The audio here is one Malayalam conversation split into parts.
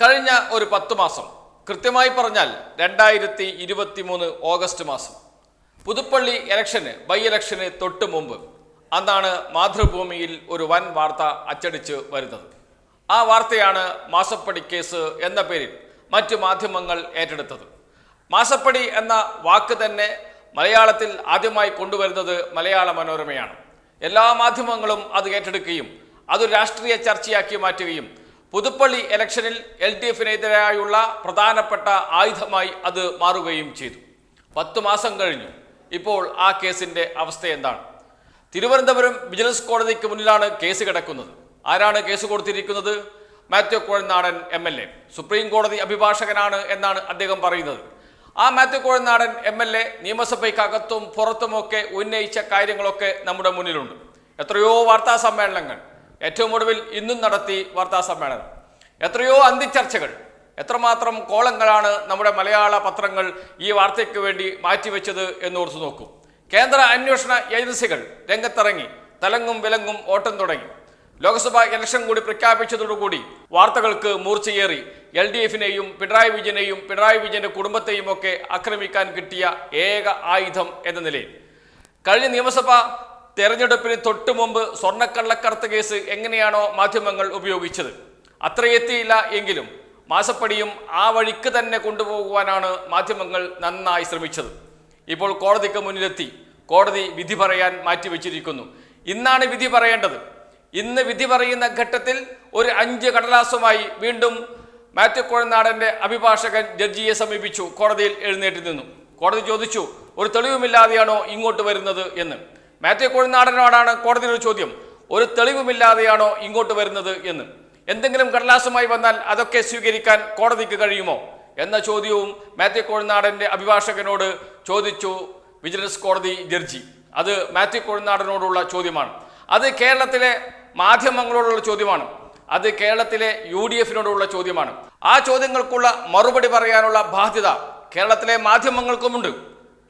കഴിഞ്ഞ ഒരു പത്ത് മാസം കൃത്യമായി പറഞ്ഞാൽ രണ്ടായിരത്തി ഇരുപത്തി മൂന്ന് ഓഗസ്റ്റ് മാസം പുതുപ്പള്ളി ഇലക്ഷന് ബൈ ഇലക്ഷന് തൊട്ട് മുമ്പ് അന്നാണ് മാതൃഭൂമിയിൽ ഒരു വൻ വാർത്ത അച്ചടിച്ച് വരുന്നത്. ആ വാർത്തയാണ് മാസപ്പടി കേസ് എന്ന പേരിൽ മറ്റു മാധ്യമങ്ങൾ ഏറ്റെടുത്തത്. മാസപ്പടി എന്ന വാക്ക് തന്നെ മലയാളത്തിൽ ആദ്യമായി കൊണ്ടുവരുന്നത് മലയാള മനോരമയാണ്. എല്ലാ മാധ്യമങ്ങളും അത് ഏറ്റെടുക്കുകയും അത് രാഷ്ട്രീയ ചർച്ചയാക്കി മാറ്റുകയും പുതുപ്പള്ളി ഇലക്ഷനിൽ എൽ ഡി എഫിനെതിരായുള്ള പ്രധാനപ്പെട്ട ആയുധമായി അത് മാറുകയും ചെയ്തു. പത്ത് മാസം കഴിഞ്ഞു. ഇപ്പോൾ ആ കേസിന്റെ അവസ്ഥ എന്താണ്? തിരുവനന്തപുരം വിജിലൻസ് കോടതിക്ക് മുന്നിലാണ് കേസ് കിടക്കുന്നത്. ആരാണ് കേസ് കൊടുത്തിരിക്കുന്നത്? Mathew Kuzhalnadan M L A. Supreme കോടതി അഭിഭാഷകനാണ് എന്നാണ് അദ്ദേഹം പറയുന്നത്. ആ Mathew Kuzhalnadan M L A നിയമസഭയ്ക്കകത്തും പുറത്തുമൊക്കെ ഉന്നയിച്ച കാര്യങ്ങളൊക്കെ നമ്മുടെ മുന്നിലുണ്ട്. എത്രയോ വാർത്താ സമ്മേളനങ്ങൾ ഏറ്റവും ഒടുവിൽ ഇന്നും നടത്തി വാർത്താ സമ്മേളനം. എത്രയോ അന്തിച്ചർച്ചകൾ എത്രമാത്രം കോളങ്ങളാണ് നമ്മുടെ മലയാള പത്രങ്ങൾ ഈ വാർത്തയ്ക്ക് വേണ്ടി മാറ്റിവെച്ചത് എന്നോർത്ത് നോക്കൂ. കേന്ദ്ര അന്വേഷണ ഏജൻസികൾ രംഗത്തിറങ്ങി തലങ്ങും വിലങ്ങും ഓട്ടം തുടങ്ങി. ലോക്സഭാ ഇലക്ഷൻ കൂടി പ്രഖ്യാപിച്ചതോടുകൂടി വാർത്തകൾക്ക് മൂർച്ചയേറി എൽ ഡി എഫിനെയും പിണറായി വിജയനെയും പിണറായി വിജയന്റെ കുടുംബത്തെയും ഒക്കെ ആക്രമിക്കാൻ കിട്ടിയ ഏക ആയുധം എന്ന നിലയിൽ. കഴിഞ്ഞ നിയമസഭാ തെരഞ്ഞെടുപ്പിന് തൊട്ടു മുമ്പ് സ്വർണക്കള്ളക്കടത്ത് കേസ് എങ്ങനെയാണോ മാധ്യമങ്ങൾ ഉപയോഗിച്ചത്? അത്രയെത്തിയില്ല എങ്കിലും മാസപ്പടിയും ആ വഴിക്ക് തന്നെ കൊണ്ടുപോകുവാനാണ് മാധ്യമങ്ങൾ നന്നായി ശ്രമിച്ചത്. ഇപ്പോൾ കോടതിക്ക് മുന്നിലെത്തി. കോടതി വിധി പറയാൻ മാറ്റിവെച്ചിരിക്കുന്നു. ഇന്നാണ് വിധി പറയേണ്ടത്. ഇന്ന് വിധി പറയുന്ന ഘട്ടത്തിൽ ഒരു അഞ്ച് കടലാസുമായി വീണ്ടും മാത്യു കുഴനാടന്റെ അഭിഭാഷകൻ ജഡ്ജിയെ സമീപിച്ചു. കോടതിയിൽ എഴുന്നേറ്റ് നിന്നു. കോടതി ചോദിച്ചു ഒരു തെളിവുമില്ലാതെയാണോ ഇങ്ങോട്ട് വരുന്നത്? എന്ന്. മാത്യു കോഴിനാടനോടാണ് കോടതിയുടെ ചോദ്യം. ഒരു തെളിവുമില്ലാതെയാണോ ഇങ്ങോട്ട് വരുന്നത് എന്ന്. എന്തെങ്കിലും കടലാസുമായി വന്നാൽ അതൊക്കെ സ്വീകരിക്കാൻ കോടതിക്ക് കഴിയുമോ? എന്ന ചോദ്യവും മാത്യു കോഴിനാടന്റെ അഭിഭാഷകനോട് ചോദിച്ചു വിജിലൻസ് കോടതി ജഡ്ജി. അത് മാത്യു കോഴിനാടനോടുള്ള ചോദ്യമാണ്. അത് കേരളത്തിലെ മാധ്യമങ്ങളോടുള്ള ചോദ്യമാണ്. അത് കേരളത്തിലെ യു ഡി എഫിനോടുള്ള ചോദ്യമാണ്. ആ ചോദ്യങ്ങൾക്കുള്ള മറുപടി പറയാനുള്ള ബാധ്യത കേരളത്തിലെ മാധ്യമങ്ങൾക്കുമുണ്ട്.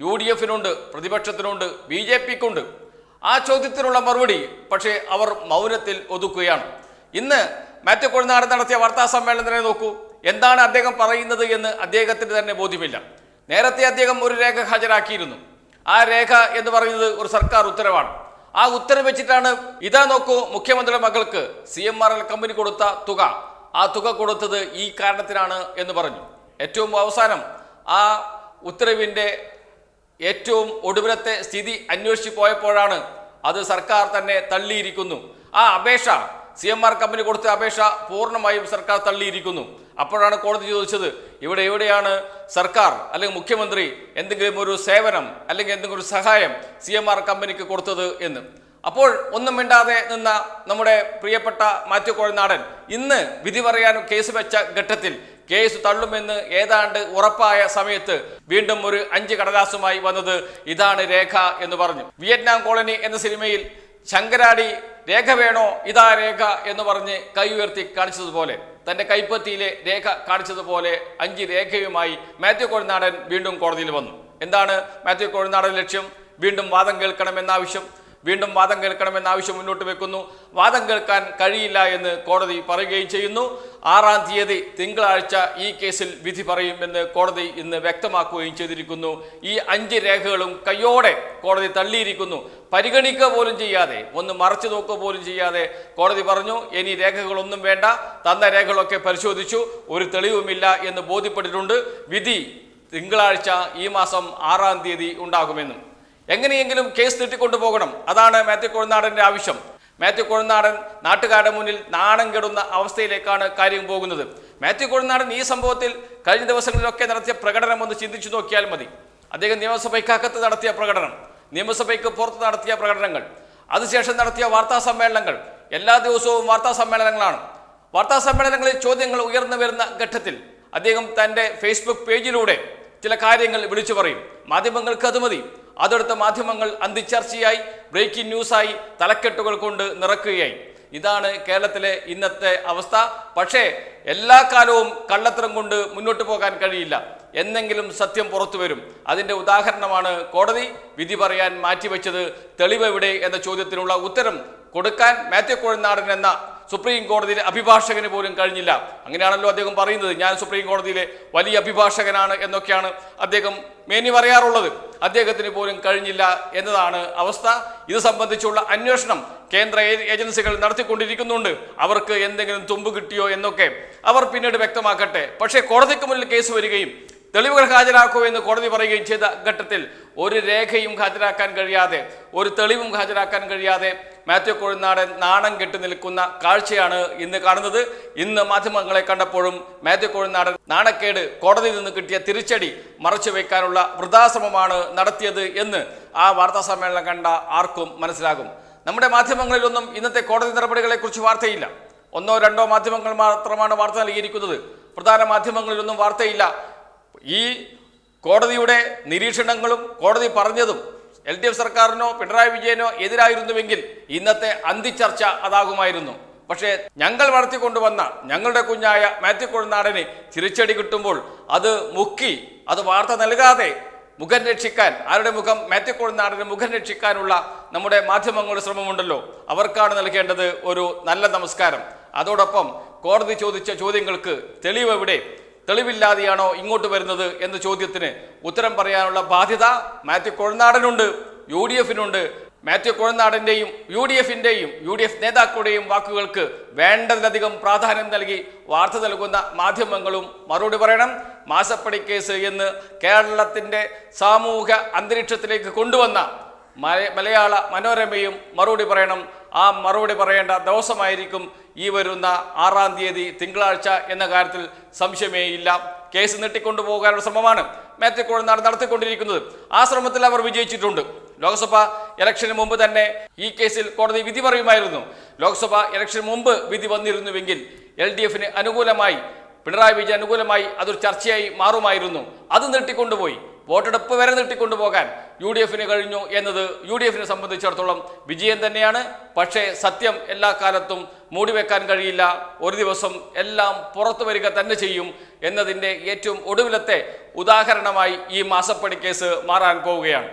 യു ഡി എഫിനുണ്ട് പ്രതിപക്ഷത്തിനുണ്ട് ബി ജെ പിക്കുണ്ട്. ആ ചോദ്യത്തിനുള്ള മറുപടി പക്ഷേ അവർ മൗനത്തിൽ ഒതുക്കുകയാണ്. ഇന്ന് മാത്യു കൊഴുനാട് നടത്തിയ വാർത്താ സമ്മേളനത്തിനെ നോക്കൂ. എന്താണ് അദ്ദേഹം പറയുന്നത് എന്ന് അദ്ദേഹത്തിന് തന്നെ ബോധ്യമില്ല. നേരത്തെ അദ്ദേഹം ഒരു രേഖ ഹാജരാക്കിയിരുന്നു. ആ രേഖ എന്ന് പറയുന്നത് ഒരു സർക്കാർ ഉത്തരവാണ്. ആ ഉത്തരവ് വെച്ചിട്ടാണ് ഇതാ നോക്കൂ മുഖ്യമന്ത്രിയുടെ മകൾക്ക് C M R L company കൊടുത്ത തുക. ആ തുക കൊടുത്തത് ഈ കാരണത്തിനാണ് എന്ന് പറഞ്ഞു. ഏറ്റവും അവസാനം ആ ഉത്തരവിന്റെ ഏറ്റവും ഒടുവിലത്തെ സ്ഥിതി അന്വേഷിച്ചു പോയപ്പോഴാണ് അത് സർക്കാർ തന്നെ തള്ളിയിരിക്കുന്നു. ആ അപേക്ഷ സി എം ആർ കമ്പനി കൊടുത്ത അപേക്ഷ പൂർണമായും സർക്കാർ തള്ളിയിരിക്കുന്നു. അപ്പോഴാണ് കോടതി ചോദിച്ചത് ഇവിടെ എവിടെയാണ് സർക്കാർ അല്ലെങ്കിൽ മുഖ്യമന്ത്രി എന്തെങ്കിലും ഒരു സേവനം അല്ലെങ്കിൽ എന്തെങ്കിലും ഒരു സഹായം സി എം ആർ കമ്പനിക്ക് കൊടുത്തത് എന്ന്. അപ്പോൾ ഒന്നും മിണ്ടാതെ നിന്ന നമ്മുടെ പ്രിയപ്പെട്ട മാത്യു കോഴനാടൻ ഇന്ന് വിധി പറയാൻ കേസ് വെച്ച ഘട്ടത്തിൽ കേസ് തള്ളുമെന്ന് ഏതാണ്ട് ഉറപ്പായ സമയത്ത് വീണ്ടും ഒരു അഞ്ച് കടലാസുമായി വന്നത് ഇതാണ് രേഖ എന്ന് പറഞ്ഞു. വിയറ്റ്നാം കോളനി എന്ന സിനിമയിൽ ശങ്കരാടി രേഖ വേണോ ഇതാ രേഖ എന്ന് പറഞ്ഞ് കൈ ഉയർത്തി കാണിച്ചതുപോലെ തന്റെ കൈപ്പത്തിയിലെ രേഖ കാണിച്ചതുപോലെ അഞ്ച് രേഖയുമായി മാത്യു കോഴിനാടൻ വീണ്ടും കോടതിയിൽ വന്നു. എന്താണ് മാത്യു കോഴിനാടൻ ലക്ഷ്യം? വീണ്ടും വാദം കേൾക്കണമെന്ന ആവശ്യം വീണ്ടും വാദം കേൾക്കണമെന്ന ആവശ്യം മുന്നോട്ട് വെക്കുന്നു. വാദം കേൾക്കാൻ കഴിയില്ല എന്ന് കോടതി പറയുകയും ചെയ്യുന്നു. ആറാം തീയതി തിങ്കളാഴ്ച ഈ കേസിൽ വിധി പറയുമെന്ന് കോടതി ഇന്ന് വ്യക്തമാക്കുകയും ചെയ്തിരിക്കുന്നു. ഈ അഞ്ച് രേഖകളും കയ്യോടെ കോടതി തള്ളിയിരിക്കുന്നു. പരിഗണിക്കുക പോലും ചെയ്യാതെ ഒന്ന് മറച്ചു നോക്കുക പോലും ചെയ്യാതെ കോടതി പറഞ്ഞു ഇനി രേഖകളൊന്നും വേണ്ട. തന്ന രേഖകളൊക്കെ പരിശോധിച്ചു. ഒരു തെളിവുമില്ല എന്ന് ബോധ്യപ്പെട്ടിട്ടുണ്ട്. വിധി തിങ്കളാഴ്ച ഈ മാസം ആറാം തീയതി ഉണ്ടാകുമെന്നും. എങ്ങനെയെങ്കിലും കേസ് നീട്ടിക്കൊണ്ടുപോകണം. അതാണ് മാത്യു കൊഴുനാടന്റെ ആവശ്യം. മാത്യു കൊഴുനാടൻ നാട്ടുകാരുടെ മുന്നിൽ നാണം കെടുന്ന അവസ്ഥയിലേക്കാണ് കാര്യം പോകുന്നത്. മാത്യു കൊഴുനാടൻ ഈ സംഭവത്തിൽ കഴിഞ്ഞ ദിവസങ്ങളിലൊക്കെ നടത്തിയ പ്രകടനം ഒന്ന് ചിന്തിച്ചു നോക്കിയാൽ മതി. അദ്ദേഹം നിയമസഭയ്ക്കകത്ത് നടത്തിയ പ്രകടനം നിയമസഭയ്ക്ക് പുറത്ത് നടത്തിയ പ്രകടനങ്ങൾ അതിനുശേഷം നടത്തിയ വാർത്താ സമ്മേളനങ്ങൾ എല്ലാ ദിവസവും വാർത്താ സമ്മേളനങ്ങളാണ്. വാർത്താ സമ്മേളനങ്ങളിൽ ചോദ്യങ്ങൾ ഉയർന്നു വരുന്ന ഘട്ടത്തിൽ അദ്ദേഹം തന്റെ ഫേസ്ബുക്ക് പേജിലൂടെ ചില കാര്യങ്ങൾ വിളിച്ചു പറയും. മാധ്യമങ്ങൾക്ക് അത് മതി. അതെടുത്ത മാധ്യമങ്ങൾ അന്തിച്ചർച്ചയായി ബ്രേക്കിംഗ് ന്യൂസായി തലക്കെട്ടുകൾ കൊണ്ട് നിറക്കുകയായി. ഇതാണ് കേരളത്തിലെ ഇന്നത്തെ അവസ്ഥ. പക്ഷേ എല്ലാ കാലവും കള്ളത്തരം കൊണ്ട് മുന്നോട്ട് പോകാൻ കഴിയില്ല. എന്നെങ്കിലും സത്യം പുറത്തു വരും. അതിന്റെ ഉദാഹരണമാണ് കോടതി. വിധി പറയാൻ മാറ്റിവെച്ചത് തെളിവ് എവിടെ എന്ന ചോദ്യത്തിനുള്ള ഉത്തരം കൊടുക്കാൻ മാത്യു കോഴനാടൻ എന്ന സുപ്രീം കോടതിയിലെ അഭിഭാഷകന് പോലും കഴിഞ്ഞില്ല. അങ്ങനെയാണല്ലോ അദ്ദേഹം പറയുന്നത്. ഞാൻ സുപ്രീം കോടതിയിലെ വലിയ അഭിഭാഷകനാണ് എന്നൊക്കെയാണ് അദ്ദേഹം മേനി പറയാറുള്ളത്. അദ്ദേഹത്തിന് പോലും കഴിഞ്ഞില്ല എന്നതാണ് അവസ്ഥ. ഇത് സംബന്ധിച്ചുള്ള അന്വേഷണം കേന്ദ്ര ഏജൻസികൾ നടത്തിക്കൊണ്ടിരിക്കുന്നുണ്ട്. അവർക്ക് എന്തെങ്കിലും തുമ്പ് കിട്ടിയോ എന്നൊക്കെ അവർ പിന്നീട് വ്യക്തമാക്കട്ടെ. പക്ഷേ കോടതിക്ക് മുന്നിൽ കേസ് വരികയും തെളിവുകൾ ഹാജരാക്കൂ എന്ന് കോടതി പറയുകയും ചെയ്ത ഘട്ടത്തിൽ ഒരു രേഖയും ഹാജരാക്കാൻ കഴിയാതെ ഒരു തെളിവും ഹാജരാക്കാൻ കഴിയാതെ മാത്യു കൊഴുനാടൻ നാണം കെട്ടി നിൽക്കുന്ന കാഴ്ചയാണ് ഇന്ന് കാണുന്നത്. ഇന്ന് മാധ്യമങ്ങളെ കണ്ടപ്പോഴും മാത്യു കൊഴുനാടൻ നാണക്കേട് കോടതിയിൽ നിന്ന് കിട്ടിയ തിരിച്ചടി മറച്ചു വയ്ക്കാനുള്ള വൃദ്ധാശ്രമമാണ് നടത്തിയത് എന്ന് ആ വാർത്താ സമ്മേളനം കണ്ട ആർക്കും മനസ്സിലാകും. നമ്മുടെ മാധ്യമങ്ങളിലൊന്നും ഇന്നത്തെ കോടതി നടപടികളെക്കുറിച്ച് വാർത്തയില്ല. ഒന്നോ രണ്ടോ മാധ്യമങ്ങൾ മാത്രമാണ് വാർത്ത നൽകിയിരിക്കുന്നത്. പ്രധാന മാധ്യമങ്ങളിലൊന്നും വാർത്തയില്ല. ഈ കോടതിയുടെ നിരീക്ഷണങ്ങളും കോടതി പറഞ്ഞതും എൽ ഡി എഫ് സർക്കാരിനോ പിണറായി വിജയനോ എതിരായിരുന്നുവെങ്കിൽ ഇന്നത്തെ അന്തിച്ചർച്ച അതാകുമായിരുന്നു. പക്ഷേ ഞങ്ങൾ വളർത്തിക്കൊണ്ടുവന്ന ഞങ്ങളുടെ കുഞ്ഞായ മാത്യു കൊഴുനാടന് തിരിച്ചടി കിട്ടുമ്പോൾ അത് മുക്കി അത് വാർത്ത നൽകാതെ മുഖം രക്ഷിക്കാൻ ആരുടെ മുഖം മാത്യു കൊഴുനാടിന് മുഖം രക്ഷിക്കാനുള്ള നമ്മുടെ മാധ്യമങ്ങളുടെ ശ്രമമുണ്ടല്ലോ. അവർക്കാണ് നൽകേണ്ടത് ഒരു നല്ല നമസ്കാരം. അതോടൊപ്പം കോടതി ചോദിച്ച ചോദ്യങ്ങൾക്ക് തെളിവ് എവിടെ തെളിവില്ലാതെയാണോ ഇങ്ങോട്ട് വരുന്നത് എന്ന ചോദ്യത്തിന് ഉത്തരം പറയാനുള്ള ബാധ്യത മാത്യു കൊഴനാടനുണ്ട് യു ഡി എഫിനുണ്ട് മാത്യു കൊഴനാടന്റെയും യു ഡി എഫിന്റെയും യു ഡി എഫ് നേതാക്കളുടെയും വാക്കുകൾക്ക് വേണ്ടതിലധികം പ്രാധാന്യം നൽകി വാർത്ത നൽകുന്ന മാധ്യമങ്ങളും മറുപടി പറയണം. മാസപ്പടി കേസ് എന്ന് കേരളത്തിന്റെ സാമൂഹ്യ അന്തരീക്ഷത്തിലേക്ക് കൊണ്ടുവന്ന മലയാള മനോരമയും മറുപടി പറയണം. ആ മറുപടി പറയേണ്ട ദിവസമായിരിക്കും ഈ വരുന്ന ആറാം തീയതി തിങ്കളാഴ്ച എന്ന കാര്യത്തിൽ സംശയമേ ഇല്ല. കേസ് നീട്ടിക്കൊണ്ടുപോകാനുള്ള ശ്രമമാണ് മാത്യു കോഴനാട് നടത്തിക്കൊണ്ടിരിക്കുന്നത്. ആ ശ്രമത്തിൽ അവർ വിജയിച്ചിട്ടുണ്ട്. ലോക്സഭ ഇലക്ഷന് മുമ്പ് തന്നെ ഈ കേസിൽ കോടതി വിധി പറയുമായിരുന്നു. ലോക്സഭ ഇലക്ഷന് മുമ്പ് വിധി വന്നിരുന്നുവെങ്കിൽ എൽ ഡി എഫിന് അനുകൂലമായി പിണറായി വിജയൻ അനുകൂലമായി അതൊരു ചർച്ചയായി മാറുമായിരുന്നു. അത് നീട്ടിക്കൊണ്ടുപോയി. വോട്ടെടുപ്പ് വരെ നീട്ടിക്കൊണ്ടുപോകാൻ യു ഡി എഫിന് കഴിഞ്ഞു എന്നത് യു ഡി എഫിനെ സംബന്ധിച്ചിടത്തോളം വിജയം തന്നെയാണ്. പക്ഷേ സത്യം എല്ലാ കാലത്തും മൂടിവെക്കാൻ കഴിയില്ല. ഒരു ദിവസം എല്ലാം പുറത്തു വരിക തന്നെ ചെയ്യും എന്നതിന്റെ ഏറ്റവും ഒടുവിലത്തെ ഉദാഹരണമായി ഈ മാസപ്പണി കേസ് മാറാൻ പോവുകയാണ്.